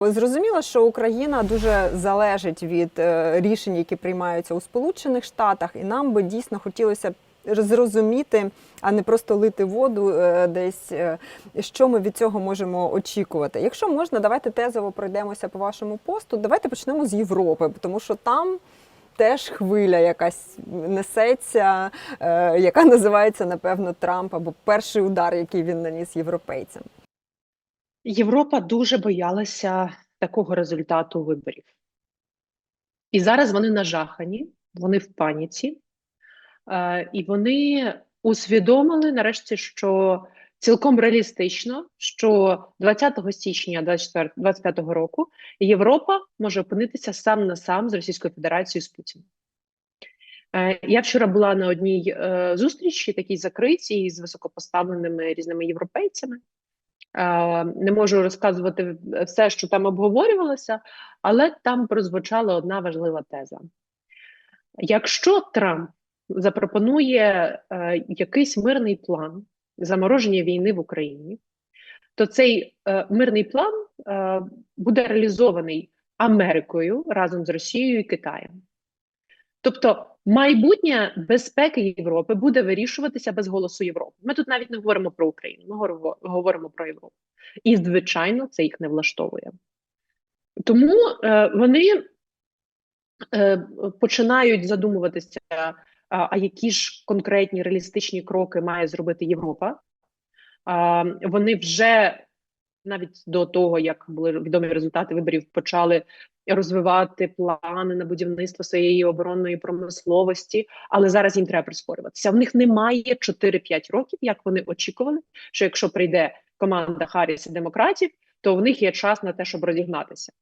Зрозуміло, що Україна дуже залежить від е, рішень, які приймаються у Сполучених Штатах, і нам би дійсно хотілося зрозуміти, а не просто лити воду е, десь, е, що ми від цього можемо очікувати. Якщо можна, давайте тезово пройдемося по вашому посту. Давайте почнемо з Європи, тому що там. Теж хвиля якась несеться, яка називається напевно Трамп або перший удар, який він наніс європейцям. Європа дуже боялася такого результату виборів. І зараз вони нажахані, вони в паніці, е, і вони усвідомили нарешті, що цілком реалістично, що 20 січня 2025 року Європа може опинитися сам на сам з Російською Федерацією з Путіним. Е, Я вчора була на одній е, зустрічі, такій закритій з високопоставленими різними європейцями. Е, Не можу розказувати все, що там обговорювалося, але там прозвучала одна важлива теза. Якщо Трамп запропонує е, якийсь мирний план замороження війни в Україні, то цей е, мирний план е, буде реалізований Америкою разом з Росією і Китаєм. Тобто майбутнє безпеки Європи буде вирішуватися без голосу Європи. Ми тут навіть не говоримо про Україну, ми говоримо, про Європу. І, звичайно, це їх не влаштовує. Тому е, вони е, починають задумуватися, а, а які ж конкретні реалістичні кроки має зробити Європа. А, вони вже навіть до того, як були відомі результати виборів, почали розвивати плани на будівництво своєї оборонної промисловості, але зараз їм треба прискорюватися. В них немає 4-5 років, як вони очікували, що якщо прийде команда Харріс і демократів, то в них є час на те, щоб розігнатися.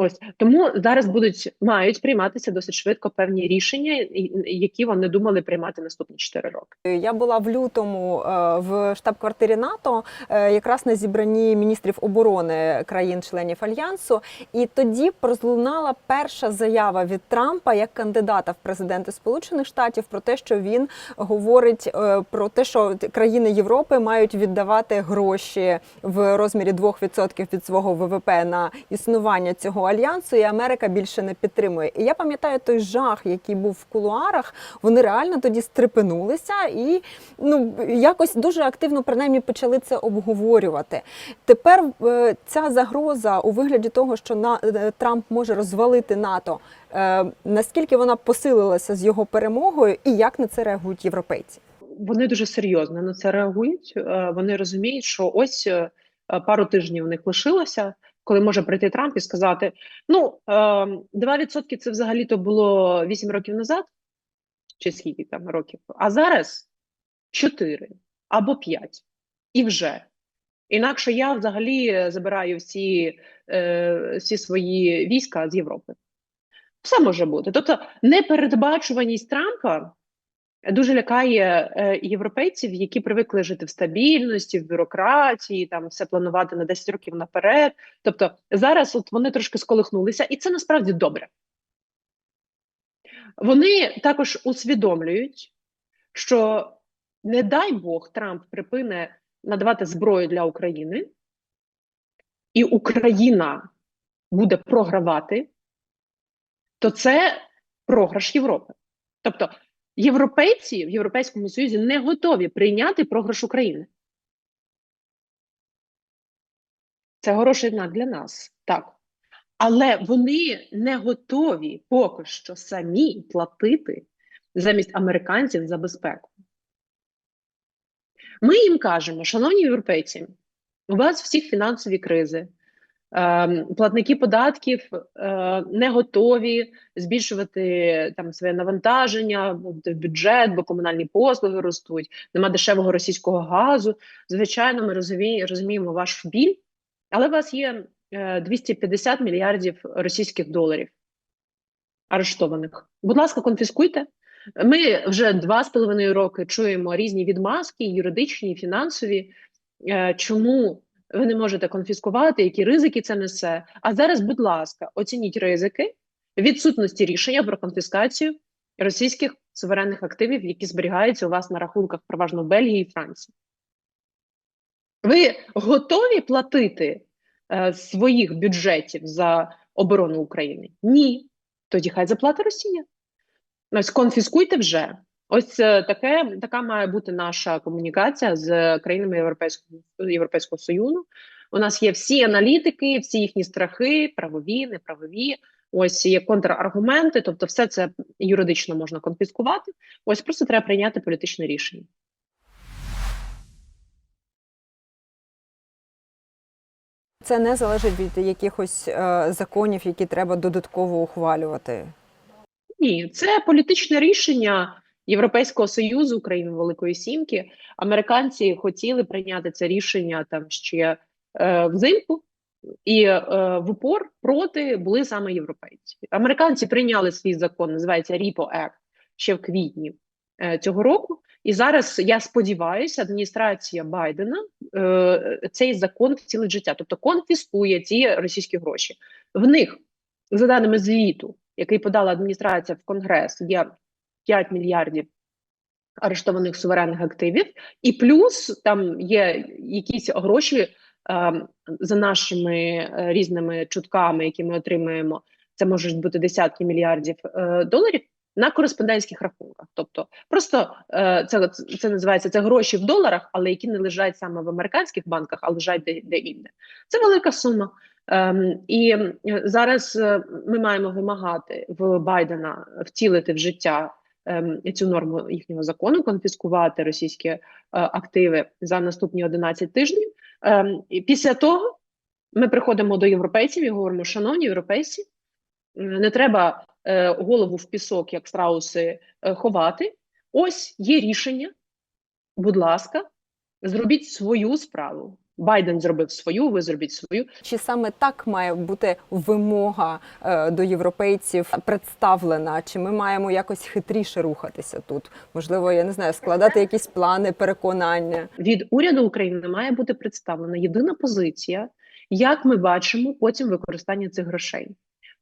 Ось тому зараз будуть мають прийматися досить швидко певні рішення, які вони думали приймати наступні 4 роки. Я була в лютому е, в штаб-квартирі НАТО, е, якраз на зібранні міністрів оборони країн-членів альянсу, і тоді пролунала перша заява від Трампа як кандидата в президенти Сполучених Штатів про те, що він говорить е, про те, що країни Європи мають віддавати гроші в розмірі 2% від свого ВВП на існування цього альянсу, і Америка більше не підтримує. І я пам'ятаю той жах, який був в кулуарах. Вони реально тоді стрепенулися і ну якось дуже активно принаймні почали це обговорювати. Тепер е, ця загроза у вигляді того, що на е, Трамп може розвалити НАТО. е, Наскільки вона посилилася з його перемогою, і як на це реагують європейці? Вони дуже серйозно на це реагують. Вони розуміють, що ось пару тижнів у них лишилося, коли може прийти Трамп і сказати: ну е, 2% це взагалі то було 8 років назад, чи скільки там років, а зараз 4 або 5. І вже. Інакше я взагалі забираю всі, е, всі свої війська з Європи. Все може бути. Тобто, непередбачуваність Трампа дуже лякає е, європейців, які привикли жити в стабільності, в бюрократії, там все планувати на 10 років наперед. Тобто зараз от вони трошки сколихнулися, і це насправді добре. Вони також усвідомлюють, що не дай Бог Трамп припине надавати зброю для України, і Україна буде програвати, то це програш Європи. Тобто європейці в Європейському Союзі не готові прийняти програш України. Це хороший знак для нас, так. Але вони не готові поки що самі платити замість американців за безпеку. Ми їм кажемо, шановні європейці, у вас всіх фінансові кризи, платники податків е, не готові збільшувати там своє навантаження в бюджет, бо комунальні послуги ростуть, нема дешевого російського газу. Звичайно, ми розумі, розуміємо ваш біль, але у вас є е, 250 мільярдів російських доларів арештованих. Будь ласка, конфіскуйте. Ми вже два з половиною роки чуємо різні відмазки, юридичні, фінансові. Е, Чому ви не можете конфіскувати, які ризики це несе? А зараз, будь ласка, оцініть ризики відсутності рішення про конфіскацію російських суверенних активів, які зберігаються у вас на рахунках, переважно в Бельгії і Франції. Ви готові платити е, своїх бюджетів за оборону України? Ні. Тоді хай заплата Росія. Ось конфіскуйте вже. Ось е, таке така має бути наша комунікація з країнами Європейського Європейського Союзу. У нас є всі аналітики, всі їхні страхи, правові, неправові. Ось є контраргументи, тобто, все це юридично можна конфіскувати. Ось просто треба прийняти політичне рішення. Це не залежить від якихось е, законів, які треба додатково ухвалювати. Ні, це політичне рішення Європейського союзу, країн Великої Сімки. Американці хотіли прийняти це рішення там ще е, взимку, і е, в упор проти були саме європейці. Американці прийняли свій закон, називається RIPO Act, ще в квітні е, цього року. І зараз я сподіваюся, адміністрація Байдена е, цей закон втілить життя, тобто конфіскує ці російські гроші. В них, за даними звіту, який подала адміністрація в Конгрес, є 5 мільярдів арештованих суверенних активів, і плюс там є якісь гроші е, за нашими е, різними чутками, які ми отримуємо. Це можуть бути десятки мільярдів е, доларів на кореспондентських рахунках. Тобто, просто е, це це називається це гроші в доларах, але які не лежать саме в американських банках, а лежать де, де інде. Це велика сума. Ем, і е, зараз е, ми маємо вимагати в Байдена втілити в життя цю норму їхнього закону, конфіскувати російські е, активи за наступні 11 тижнів. Ем, і після того ми приходимо до європейців і говоримо: шановні європейці, не треба е, голову в пісок, як страуси, е, ховати. Ось є рішення. Будь ласка, зробіть свою справу. Байден зробив свою, ви зробіть свою. Чи саме так має бути вимога е, до європейців представлена? Чи ми маємо якось хитріше рухатися тут? Можливо, я не знаю, складати якісь плани, переконання. Від уряду України має бути представлена єдина позиція, як ми бачимо потім використання цих грошей.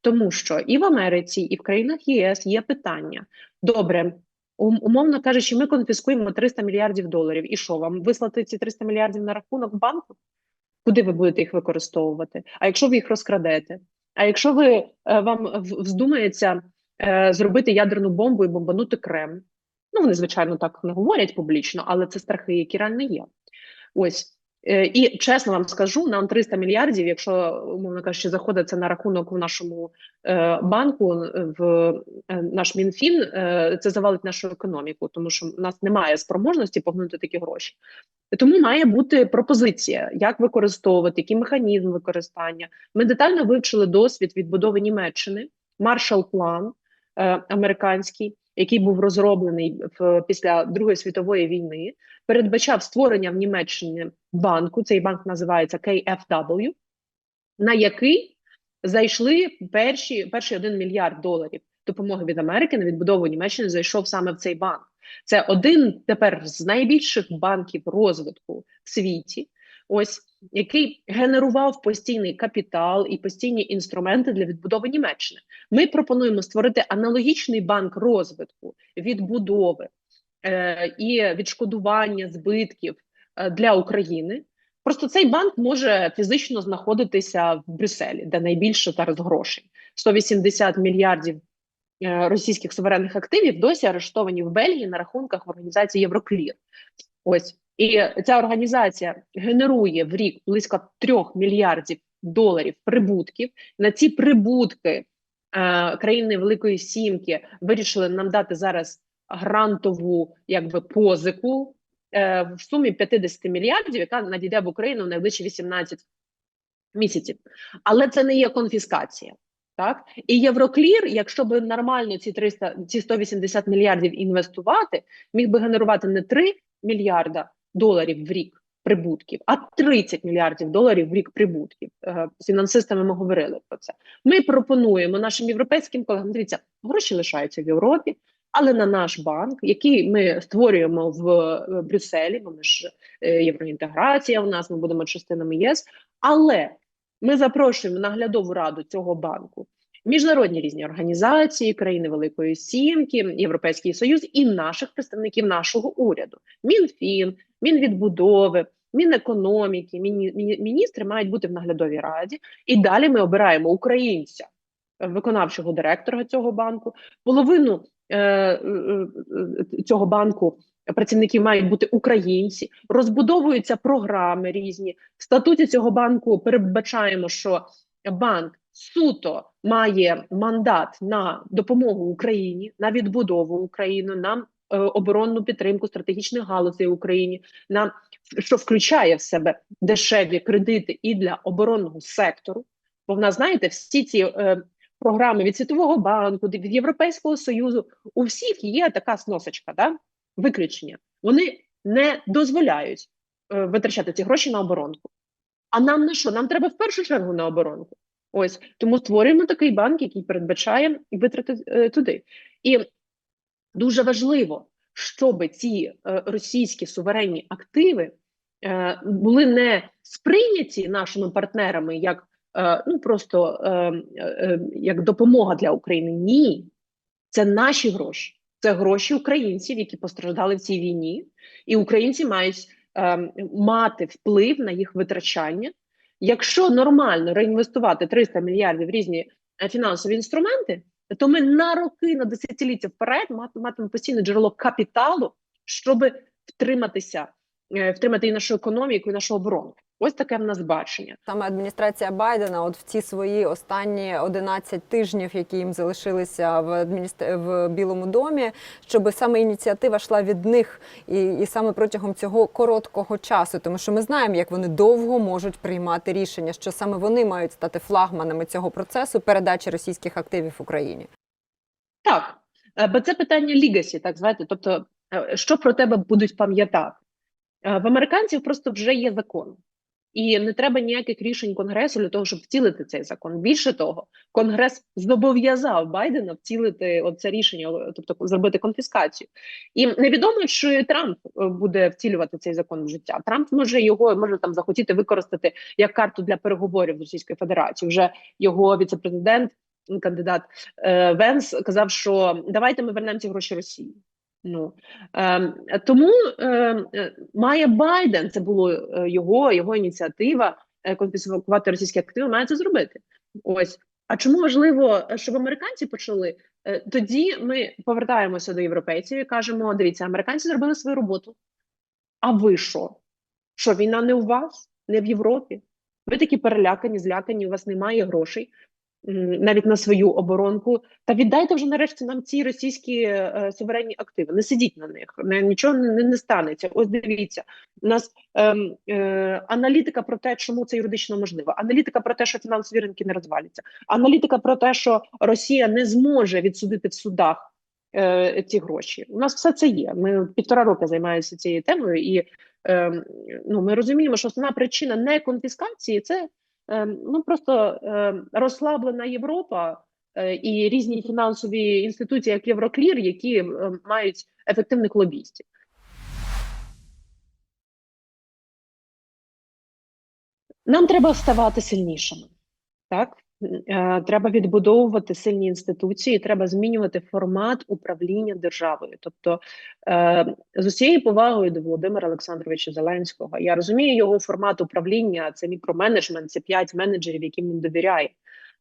Тому що і в Америці, і в країнах ЄС є питання. Добре, умовно кажучи, ми конфіскуємо 300 мільярдів доларів. І що вам вислати ці 300 мільярдів на рахунок банку? Куди ви будете їх використовувати? А якщо ви їх розкрадете? А якщо ви е, вам вздумається е, зробити ядерну бомбу і бомбанути Крем? Ну вони звичайно так не говорять публічно, але це страхи, які реально є. Ось і чесно вам скажу, нам 300 мільярдів, якщо умовно кажучи, заходиться на рахунок в нашому е, банку в е, наш мінфін, е, це завалить нашу економіку, тому що в нас немає спроможності погнути такі гроші. Тому має бути пропозиція, як використовувати, який механізм використання. Ми детально вивчили досвід відбудови Німеччини, маршал план е, американський який був розроблений в після Другої світової війни, передбачав створення в Німеччині банку. Цей банк називається KFW, на який зайшли перші перший один мільярд доларів допомоги від Америки на відбудову Німеччини. Зайшов саме в цей банк. Це один тепер з найбільших банків розвитку в світі. Ось який генерував постійний капітал і постійні інструменти для відбудови Німеччини. Ми пропонуємо створити аналогічний банк розвитку, відбудови е, і відшкодування збитків е, для України. Просто цей банк може фізично знаходитися в Брюсселі, де найбільше зараз грошей 180 мільярдів е, російських суверенних активів досі арештовані в Бельгії на рахунках організації Євроклір. Ось і ця організація генерує в рік близько 3 мільярдів доларів прибутків. На ці прибутки е, країни Великої Сімки вирішили нам дати зараз грантову якби позику е, в сумі 50 мільярдів, яка надійде в Україну в найближчі 18 місяців. Але це не є конфіскація. Так і Євроклір, якщо б нормально ці 300, ці 180 мільярдів інвестувати, міг би генерувати не 3 мільярда доларів в рік прибутків, а 30 мільярдів доларів в рік прибутків. Е, з фінансистами ми говорили про це. Ми пропонуємо нашим європейським колегам. Дивіться, гроші лишаються в Європі, але на наш банк, який ми створюємо в Брюсселі, бо ми ж е, євроінтеграція. У нас ми будемо частинами ЄС, але ми запрошуємо наглядову раду цього банку. Міжнародні різні організації, країни Великої Сімки, Європейський Союз і наших представників нашого уряду: МінФін, Мінвідбудови, Мінекономіки, міні, міні- міністри мають бути в наглядовій раді, і далі ми обираємо українця, виконавчого директора цього банку. Половину е, е, цього банку працівників мають бути українці, розбудовуються програми різні. В статуті цього банку передбачаємо, що банк суто має мандат на допомогу Україні, на відбудову України, на е, оборонну підтримку стратегічних галузей Україні, на що включає в себе дешеві кредити і для оборонного сектору. Бо в нас, знаєте, всі ці е, програми від Світового банку, від Європейського Союзу, у всіх є така сносочка, да? виключення. Вони не дозволяють е, витрачати ці гроші на оборонку. А нам на що? Нам треба в першу чергу на оборонку. Ось тому створюємо такий банк, який передбачає витрати е, туди. І дуже важливо, щоб ці е, російські суверенні активи е, були не сприйняті нашими партнерами як е, ну просто е, е, як допомога для України. Ні, це наші гроші, це гроші українців, які постраждали в цій війні, і українці мають е, мати вплив на їх витрачання. Якщо нормально реінвестувати 300 мільярдів в різні е, фінансові інструменти, то ми на роки, на десятиліття вперед мат- матимемо постійне джерело капіталу, щоб втриматися, е, втримати і нашу економіку, і нашу оборону. Ось таке в нас бачення. Саме адміністрація Байдена, от в ці свої останні 11 тижнів, які їм залишилися в адміністр... в Білому домі, щоб саме ініціатива йшла від них, і, і саме протягом цього короткого часу, тому що ми знаємо, як вони довго можуть приймати рішення, що саме вони мають стати флагманами цього процесу передачі російських активів Україні. Так, е, бо це питання лігасі, так звати. Тобто, е, що про тебе будуть пам'ятати? Е, В американців просто вже є закон, і не треба ніяких рішень конгресу для того, щоб втілити цей закон. Більше того, конгрес зобов'язав Байдена втілити оце рішення, тобто зробити конфіскацію. І невідомо, чи Трамп е, буде втілювати цей закон в життя. Трамп може його може там захотіти використати як карту для переговорів з Російською Федерацією. Вже його віцепрезидент, кандидат е, Венс казав, що давайте ми вернемо ці гроші Росії. Ну е, тому е, е, має Байден, це було е, його, його ініціатива е, конфіскувати російські активи, має це зробити. Ось. А чому важливо, е, щоб американці почали? Тоді ми повертаємося до європейців і кажемо: дивіться, американці зробили свою роботу. А ви що? Що війна не у вас, не в Європі? Ви такі перелякані, злякані, у вас немає грошей навіть на свою оборонку. Та віддайте вже нарешті нам ці російські е, суверенні активи. Не сидіть на них, не, нічого не, не станеться. Ось дивіться, у нас ем, е, аналітика про те, чому це юридично можливо, аналітика про те, що фінансові ринки не розваляться, аналітика про те, що Росія не зможе відсудити в судах е, ці гроші. У нас все це є. Ми півтора роки займаємося цією темою, і е, ну, ми розуміємо, що основна причина не конфіскації це е, ну просто е, розслаблена Європа е, і різні фінансові інституції, як Євроклір, які е, мають ефективних лобістів. Нам треба ставати сильнішими, так? Е, Треба відбудовувати сильні інституції, треба змінювати формат управління державою. Тобто, е, з усією повагою до Володимира Олександровича Зеленського, я розумію його формат управління, це мікроменеджмент, це п'ять менеджерів, яким він довіряє.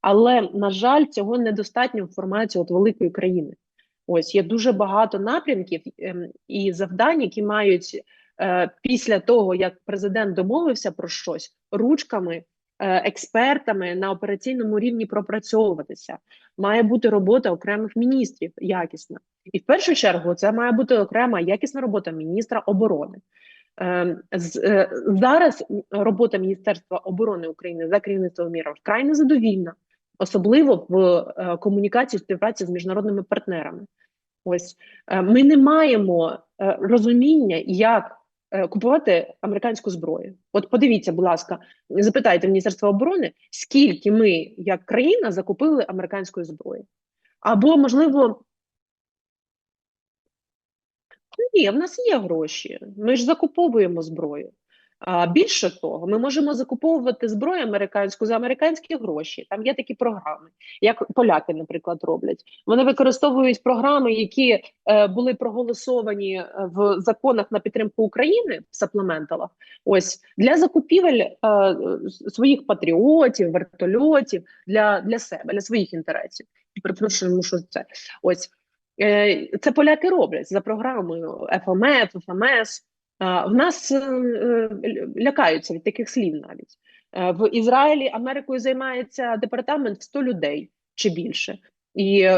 Але на жаль, цього недостатньо в форматі от великої країни. Ось є дуже багато напрямків ем, і завдань, які мають е, після того, як президент домовився про щось ручками, експертами на операційному рівні пропрацьовуватися. Має бути робота окремих міністрів якісна. І в першу чергу це має бути окрема якісна робота міністра оборони. Е, е, Зараз робота Міністерства оборони України за керівництвом Міра вкрай незадовільна, особливо в е, комунікації співпраці з міжнародними партнерами. Ось е, ми не маємо е, розуміння, як е, купувати американську зброю. От подивіться, будь ласка, запитайте Міністерство оборони, скільки ми, як країна, закупили американської зброї. Або, можливо, ні, в нас є гроші. Ми ж закуповуємо зброю. А більше того, ми можемо закуповувати зброю американську за американські гроші. Там є такі програми, як поляки, наприклад, роблять. Вони використовують програми, які е, були проголосовані е, в законах на підтримку України в саплементалах. Ось для закупівель е, своїх патріотів, вертольотів для, для себе, для своїх інтересів. Перепрошую, що це ось. Е, Це поляки роблять за програмою ФМФ, ФМС. В нас е, е, лякаються від таких слів навіть. Е, В Ізраїлі Америкою займається департамент в 100 людей чи більше. І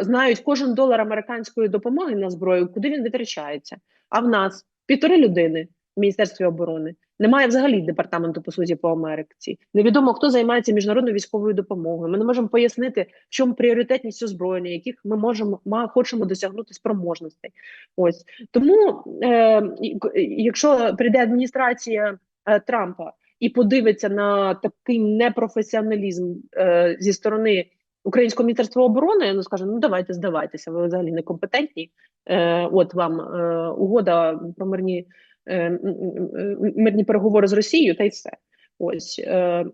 знають кожен долар американської допомоги на зброю, куди він витрачається. А в нас півтори людини в Міністерстві оборони. Немає взагалі департаменту по суті по Америці. Невідомо хто займається міжнародною військовою допомогою. Ми не можемо пояснити, в чому пріоритетність озброєння, яких ми можемо ма, хочемо досягнути спроможностей. Ось тому, е, якщо прийде адміністрація е, Трампа і подивиться на такий непрофесіоналізм е, зі сторони Українського міністерства оборони, ну скаже: ну давайте здавайтеся, ви взагалі некомпетентні. Е, от вам е, угода про мирні, мирні переговори з Росією, та й все. Ось. Е,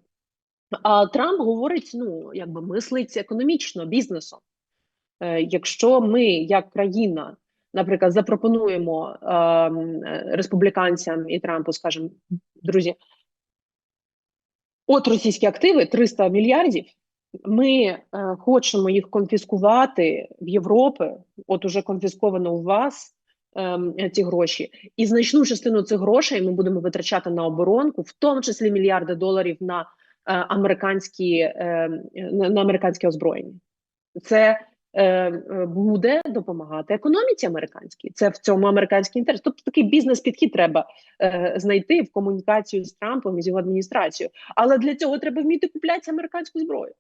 а Трамп говорить: ну якби мислить економічно, бізнесом. Е, якщо ми, як країна, наприклад, запропонуємо е, е, республіканцям і Трампу, скажемо, друзі, от російські активи 300 мільярдів. Ми е, хочемо їх конфіскувати в Європи. От уже конфісковано у вас ці гроші, і значну частину цих грошей ми будемо витрачати на оборонку, в тому числі мільярди доларів на е, американські е, на, американське озброєння. Це е, буде допомагати економіці американській. Це в цьому американський інтерес. Тобто такий бізнес-підхід треба знайти в комунікацію з Трампом і з його адміністрацією. Але для цього треба вміти купляти американську зброю.